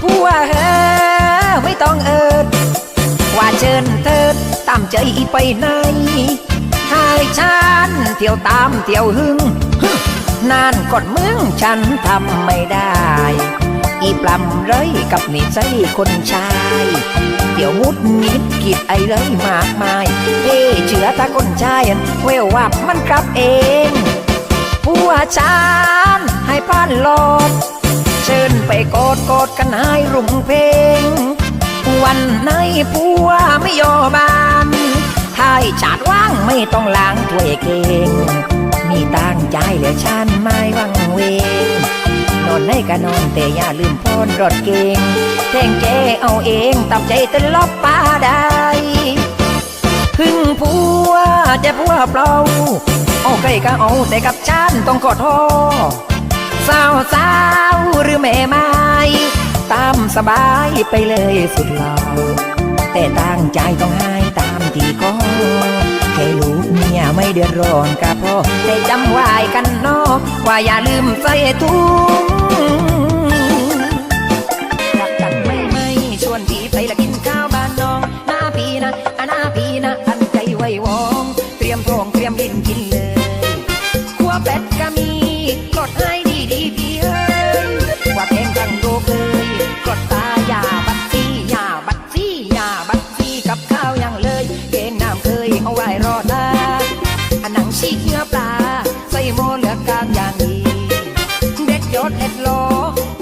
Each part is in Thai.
ผัวเฮอไม่ต้องเอิดว่าเชิญเถิดตามใจไปไหนให้ฉันเที่ยวตามเที่ยวหึงนานก่อนมึงฉันทำไม่ได้ อีปลำไรกับนิสัยคนชาย เดี๋ยวมุดมิดกิดไอเลยมากมายเอ้เชื่อตาคนชายเวววับมันกลับเองผัวฉันให้พานหลอด กอดกอดกันให้รุ่งเพลง วันไหนผัวไม่ยอบานให้ฉาดว่างไม่ต้องล้างถ้วยเก่ง มีตั้งใจเหลือฉันไม่วังเวง นอนให้ก็นอนแต่อย่าลืมพ่นรถเก่งแทงเจเอาเองตามใจตลบป้าได้พึ่งผัวจะผัวเปล่าเอาใครก็เอาแต่กับฉันต้องกอดทอ สบายไปเลยสุดหล่อแต่ตั้งใจต้องให้ตามที่ก็แค่ลูกเมียไม่เดือดร้อนกับพ่อแต่จำไว้กันนอว่าอย่าลืมใส่ถุงรักกันไม่ไกับข้าวยังเลยเกณฑ์น้ำเคยเอาไว้รอดาอันหนังชีกเนื้อปลา ใส่โมเหลือกลางอย่างดีเด็ดยอดเห็ดโล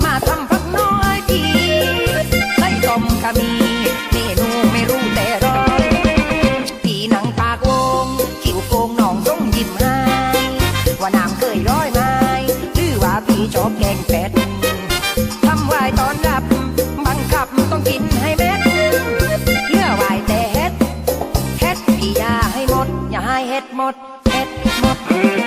มาทำพักน้อยทีไส้ต้มก็มีเมนูไม่รู้แต่รอยปีหนังปากวงขิวโกงหนองส่งยิ้มให้ว่านางเคยร้อยไม้หรือว่าพี่ชอบแกงเป็ดทำไว้ตอนรับบังคับต้องกินให้เม็ เฮ็ดเฮ็ดพี่อย่าให้หมด อย่าให้เฮ็ดหมดเฮ็ดหมด